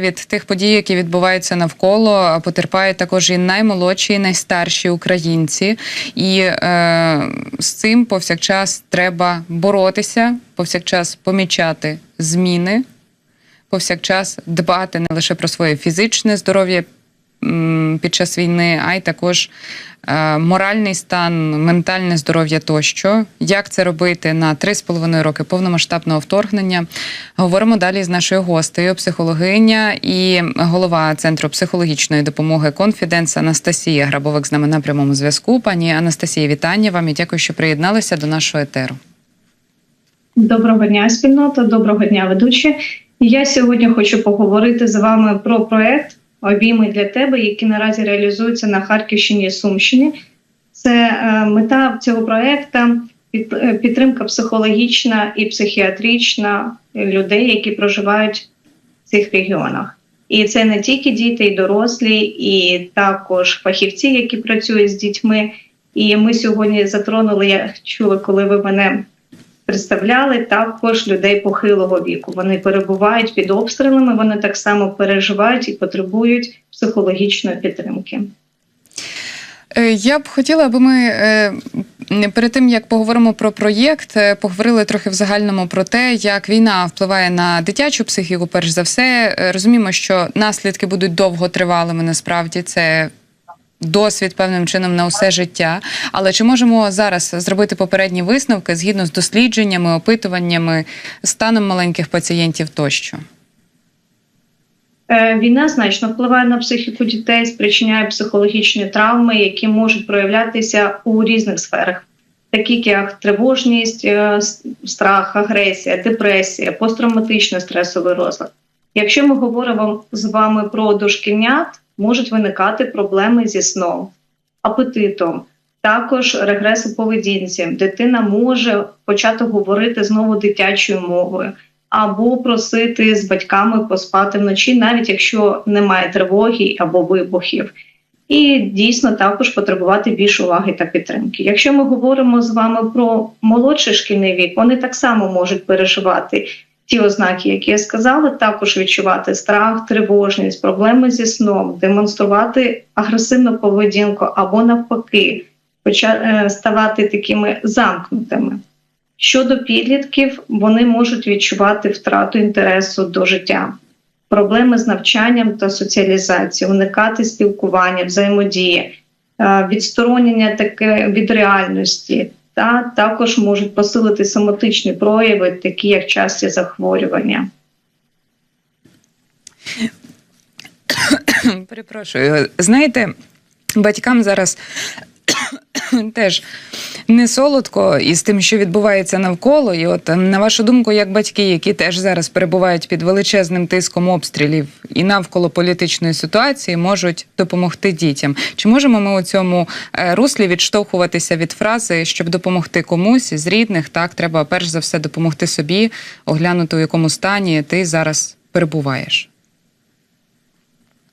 від тих подій, які відбуваються навколо, потерпають також і наймолодші, і найстарші українці. І е, з цим повсякчас треба боротися, повсякчас помічати зміни, повсякчас дбати не лише про своє фізичне здоров'я під час війни, а й також моральний стан, ментальне здоров'я тощо. Як це робити на 3,5 роки повномасштабного вторгнення? Говоримо далі з нашою гостею, психологиня і голова центру психологічної допомоги Конфіденс Анастасія Грабовик з нами на прямому зв'язку. Пані Анастасія, вітання вам і дякую, що приєдналися до нашого етеру. Доброго дня, спільнота, доброго дня, ведучі. Я сьогодні хочу поговорити з вами про проект Обійми для тебе, який наразі реалізується на Харківщині і Сумщині. Це е, мета цього проекту е, підтримка психологічна і психіатрична людей, які проживають в цих регіонах. І це не тільки діти, і дорослі, і також фахівці, які працюють з дітьми. І ми сьогодні затронули, я чула, коли ви мене представляли також людей похилого віку. Вони перебувають під обстрілами, вони так само переживають і потребують психологічної підтримки. Е, Я б хотіла, аби ми е, перед тим як поговоримо про проєкт, е, поговорили трохи в загальному про те, як війна впливає на дитячу психіку. Перш за все, розуміємо, що наслідки будуть довготривалими. Насправді це. Досвід певним чином на усе життя. Але чи можемо зараз зробити попередні висновки згідно з дослідженнями, опитуваннями, станом маленьких пацієнтів тощо? Е, Війна значно впливає на психіку дітей, спричиняє психологічні травми, які можуть проявлятися у різних сферах, такі як тривожність, е, страх, агресія, депресія, посттравматичний стресовий розлад. Якщо ми говоримо з вами про дошкільнят, можуть виникати проблеми зі сном, апетитом, також регрес у поведінці. Дитина може почати говорити знову дитячою мовою або просити з батьками поспати вночі, навіть якщо немає тривоги або вибухів. І дійсно також потребувати більше уваги та підтримки. Якщо ми говоримо з вами про молодший шкільний вік, вони так само можуть переживати ті ознаки, які я сказала, також відчувати страх, тривожність, проблеми зі сном, демонструвати агресивну поведінку або навпаки, е, ставати такими замкнутими. Щодо підлітків, вони можуть відчувати втрату інтересу до життя, проблеми з навчанням та соціалізацією, уникати спілкування, взаємодії, е, відсторонення таке від реальності, та також можуть посилити соматичні прояви, такі як часті захворювання. Перепрошую, знаєте, батькам зараз теж не солодко із тим, що відбувається навколо. І от ем, на вашу думку, як батьки, які теж зараз перебувають під величезним тиском обстрілів і навколо політичної ситуації, можуть допомогти дітям. Чи можемо ми у цьому е, руслі відштовхуватися від фрази, щоб допомогти комусь з рідних? Так, треба перш за все допомогти собі, оглянути у якому стані ти зараз перебуваєш.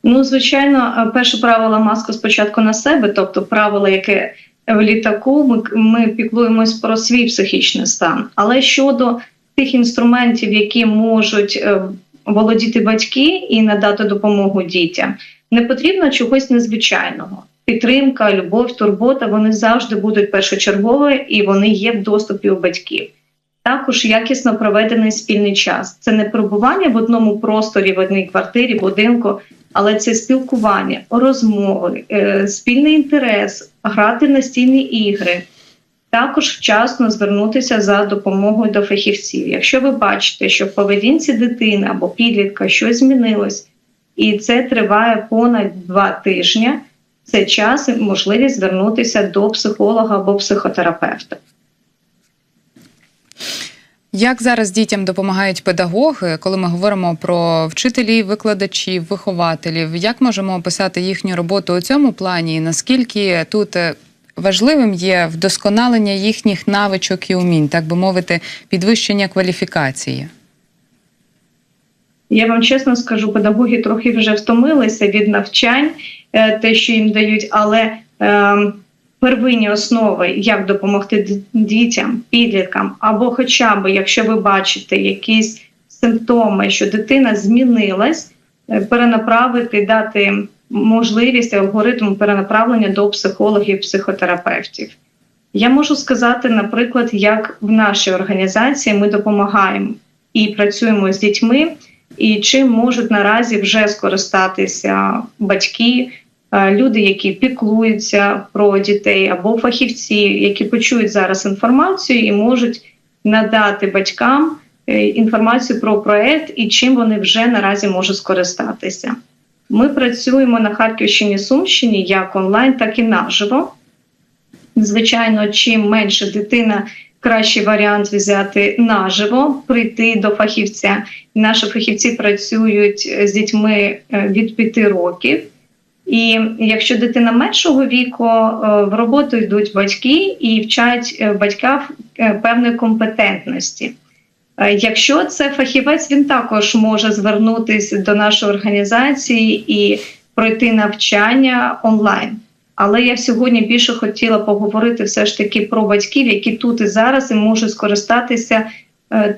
Ну, звичайно, е, перше правило маска спочатку на себе, тобто правило, яке в літаку, ми, ми піклуємось про свій психічний стан. Але щодо тих інструментів, які можуть е, володіти батьки і надати допомогу дітям, не потрібно чогось незвичайного. Підтримка, любов, турбота вони завжди будуть першочергові і вони є в доступі у батьків. Також якісно проведений спільний час. Це не перебування в одному просторі, в одній квартирі, будинку, але це спілкування, розмови, е, спільний інтерес, грати настільні ігри. Також вчасно звернутися за допомогою до фахівців. Якщо ви бачите, що в поведінці дитини або підлітка щось змінилось, і це триває понад два тижні, це час і можливість звернутися до психолога або психотерапевта. Як зараз дітям допомагають педагоги, коли ми говоримо про вчителів, викладачів, вихователів? Як можемо описати їхню роботу у цьому плані? Наскільки тут е, важливим є вдосконалення їхніх навичок і умінь, так би мовити, підвищення кваліфікації? Я вам чесно скажу, педагоги трохи вже втомилися від навчань, е, те, що їм дають, але е, первинні основи, як допомогти дітям, підліткам, або хоча б, якщо ви бачите якісь симптоми, що дитина змінилась, е, перенаправити, дати можливість алгоритм перенаправлення до психологів, психотерапевтів. Я можу сказати, наприклад, як в нашій організації ми допомагаємо і працюємо з дітьми, і чим можуть наразі вже скористатися батьки, люди, які піклуються про дітей, або фахівці, які почують зараз інформацію і можуть надати батькам е, інформацію про проект і чим вони вже наразі можуть скористатися. Ми працюємо на Харківщині, Сумщині як онлайн, так і наживо. Звичайно, чим менше дитина, кращий варіант взяти наживо, прийти до фахівця. Наші фахівці працюють з дітьми е, від 5 років. І якщо дитина меншого віку, е, в роботу йдуть батьки і вчать е, батька е, певної компетентності. Якщо це фахівець, він також може звернутися до нашої організації і пройти навчання онлайн. Але я сьогодні більше хотіла поговорити все ж таки про батьків, які тут і зараз і можуть скористатися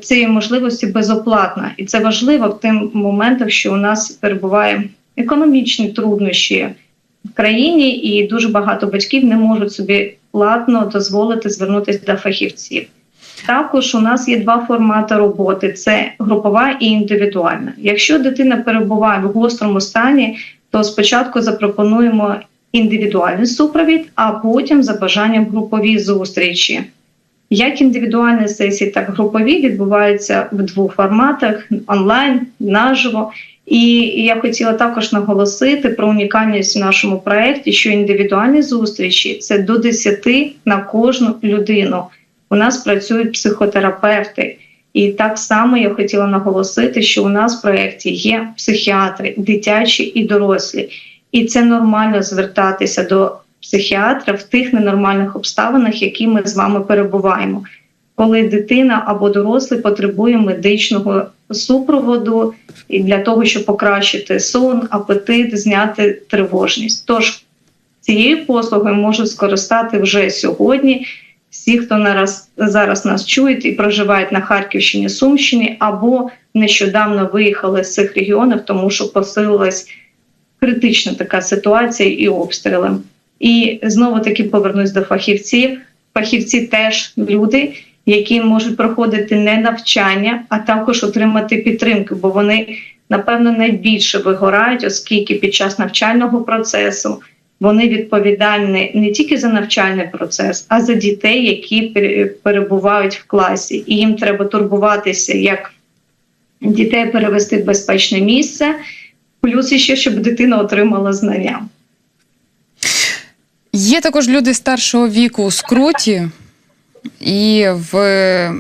цією можливості безоплатно. І це важливо в тим моментах, що у нас перебуває економічні труднощі в країні, і дуже багато батьків не можуть собі платно дозволити звернутися до фахівців. Також у нас є два формати роботи: це групова і індивідуальна. Якщо дитина перебуває в гострому стані, то спочатку запропонуємо індивідуальний супровід, а потім за бажанням групові зустрічі. Як індивідуальні сесії, так і групові відбуваються в двох форматах: онлайн, наживо. І я хотіла також наголосити про унікальність в нашому проєкті, що індивідуальні зустрічі це до 10 на кожну людину. У нас працюють психотерапевти. І так само я хотіла наголосити, що у нас в проєкті є психіатри, дитячі і дорослі. І це нормально звертатися до психіатра в тих ненормальних обставинах, які ми з вами перебуваємо. Коли дитина або дорослий потребує медичного супроводу і для того, щоб покращити сон, апетит, зняти тривожність. Тож цією послугою можуть скористати вже сьогодні всі, хто нараз, зараз нас чують і проживають на Харківщині, Сумщині, або нещодавно виїхали з цих регіонів, тому що посилилась критична така ситуація і обстріли. І знову таки повернусь до фахівців. Фахівці теж люди, які можуть проходити не навчання, а також отримати підтримку, бо вони напевно найбільше вигорають, оскільки під час навчального процесу вони відповідальні не тільки за навчальний процес, а за дітей, які перебувають в класі, і їм треба турбуватися, як дітей перевести в безпечне місце, плюс ще щоб дитина отримала знання. Є також люди старшого віку у скруті, і в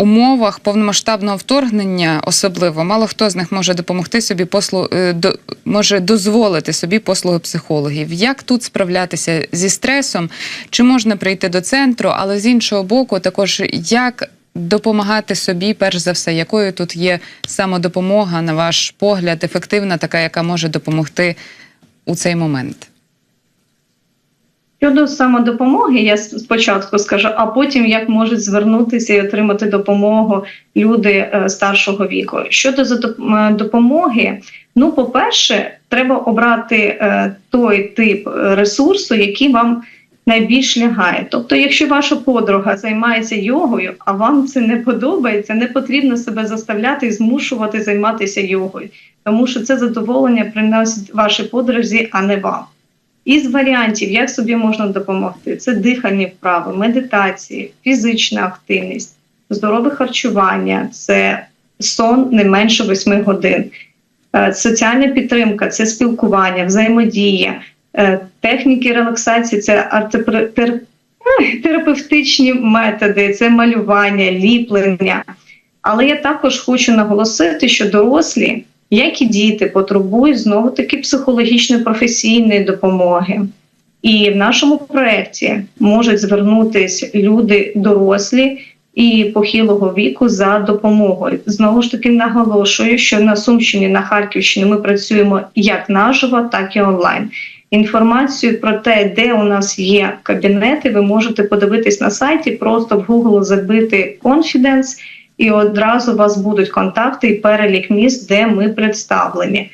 умовах повномасштабного вторгнення особливо мало хто з них може допомогти собі послу е, до може дозволити собі послуги психологів. Як тут справлятися зі стресом? Чи можна прийти до центру? Але з іншого боку, також як допомагати собі, перш за все, якою тут є самодопомога, на ваш погляд, ефективна, така, яка може допомогти у цей момент? Щодо самодопомоги, я спочатку скажу, а потім як можуть звернутися і отримати допомогу люди е, старшого віку. Щодо допомоги, ну по-перше, треба обрати е, той тип ресурсу, який вам найбільш лягає. Тобто, якщо ваша подруга займається йогою, а вам це не подобається, не потрібно себе заставляти і змушувати займатися йогою, тому що це задоволення приносить вашій подрузі, а не вам. Із варіантів, як собі можна допомогти, це дихальні вправи, медитації, фізична активність, здорове харчування, це сон не менше 8 годин, соціальна підтримка це спілкування, взаємодія, техніки релаксації, це терапевтичні методи, це малювання, ліплення. Але я також хочу наголосити, що дорослі як і діти потребують знову таки психологічної професійної допомоги. І в нашому проєкті можуть звернутися люди дорослі і похилого віку за допомогою. Знову ж таки наголошую, що на Сумщині, на Харківщині ми працюємо як наживо, так і онлайн. Інформацію про те, де у нас є кабінети, ви можете подивитись на сайті, просто в Google забити Confidence, і одразу у вас будуть контакти і перелік міст, де ми представлені.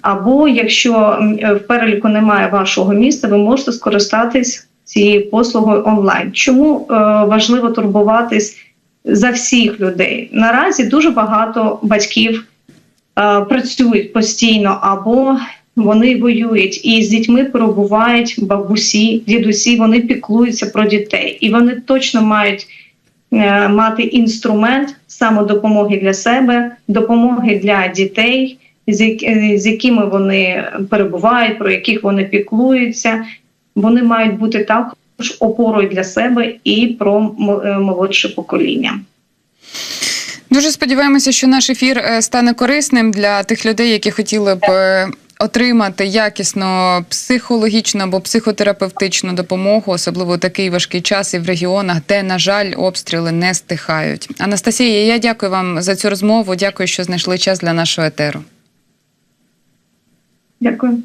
Або якщо е, в переліку немає вашого міста, ви можете скористатись цією послугою онлайн. Чому е, важливо турбуватись за всіх людей? Наразі дуже багато батьків е, працюють постійно або вони воюють і з дітьми перебувають бабусі, дідусі. Вони піклуються про дітей, і вони точно мають мати інструмент самодопомоги для себе, допомоги для дітей, з, е, з якими вони перебувають, про яких вони піклуються. Вони мають бути також опорою для себе і про е, молодше покоління. Дуже сподіваємося, що наш ефір е, стане корисним для тих людей, які хотіли б е, отримати якісну психологічну або психотерапевтичну допомогу, особливо у такий важкий час і в регіонах, де, на жаль, обстріли не стихають. Анастасія, я дякую вам за цю розмову. Дякую, що знайшли час для нашого етеру. Дякую.